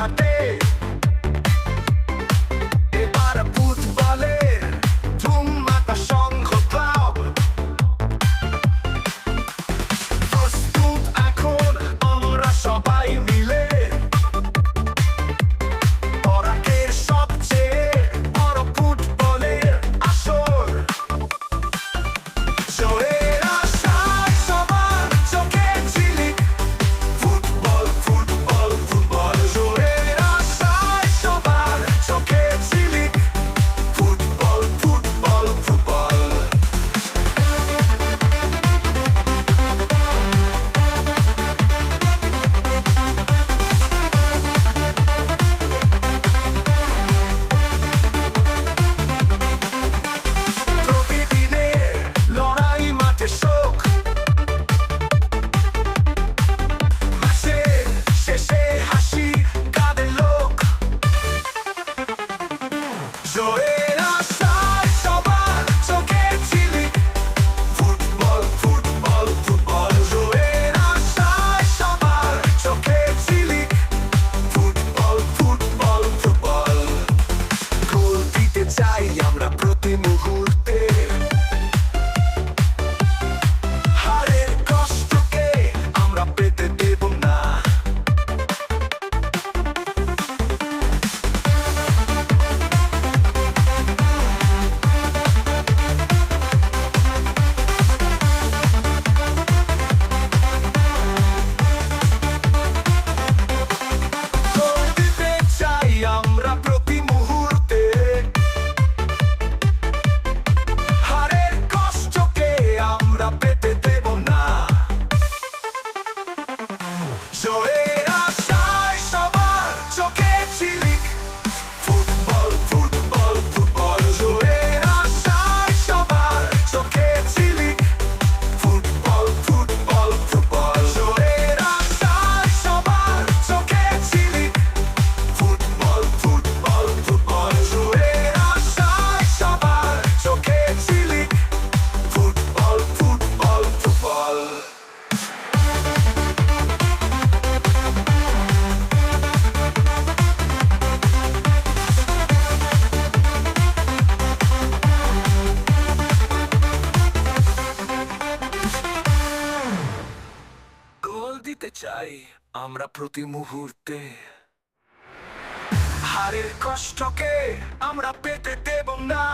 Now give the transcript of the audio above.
cut it. দিতে চাই আমরা প্রতি মুহূর্তে। হারের কষ্টকে আমরা পেতে দেব না।